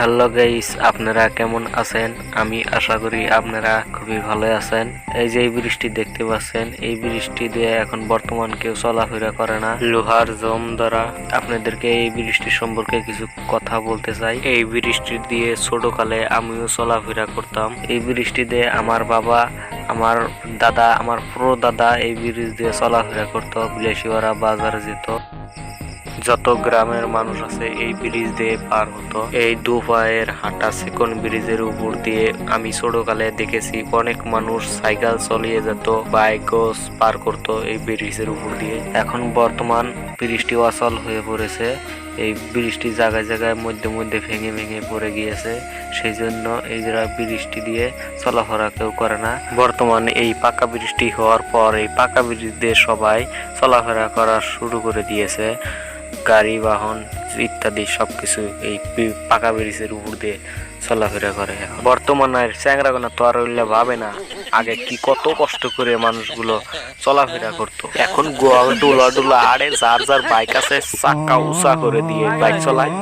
Hello guys, আপনারা কেমন আছেন? আমি আশা করি আপনারা খুবই ভালো আছেন। এই যে এই বৃষ্টি দেখতে পাচ্ছেন, এই বৃষ্টি দিয়ে এখন বর্তমান কেউ চলাফেরা করে না। লোহার জম দ্বারা আপনাদেরকে এই বৃষ্টি সম্পর্কে কিছু কথা বলতে চাই। এই বৃষ্টি দিয়ে ছোটকালে আমিও চলাফেরা করতাম। এই বৃষ্টি দিয়ে আমার বাবা, আমার দাদা, আমার পুরো দাদা এই ব্রিজ দিয়ে চলাফেরা করতো বিলেসিওয়ারা বাজারে যেত। যত গ্রামের মানুষ আছে, এই ব্রিজ দিয়ে পার হতো। এই দু পায়ের হাঁটা সেকন্ড ব্রিজের উপর দিয়ে আমি ছোটকালে দেখেছি অনেক মানুষ সাইকেল চালিয়ে যেত, বাইক পার করতো এই ব্রিজের উপর দিয়ে। এখন বর্তমান ব্রিজটি অচল হয়ে পড়েছে। এই ব্রিজটি জায়গায় জায়গায় মধ্যে মধ্যে ভেঙে ভেঙে পড়ে গিয়েছে। সেই জন্য এই যারা বৃষ্টি দিয়ে চলাফেরা কেউ করে না। বর্তমানে এই পাকা বৃষ্টি হওয়ার পর এই পাকা ব্রিজ দিয়ে সবাই চলাফেরা করা শুরু করে দিয়েছে। গাড়ি, বাহন ইত্যাদি সব কিছু এই পাকা ব্রিজের উপর দিয়ে চলাফেরা করে। বর্তমানের বর্তমানে চ্যাংরাগোনা তো আর হইলে ভাবে না আগে কি কত কষ্ট করে মানুষগুলো চলাফেরা করতো। এখন গোয়া ডোলা ডোলা আড়ে যার যার বাইক আছে চাকা উঁচা করে দিয়ে বাইক চলায়।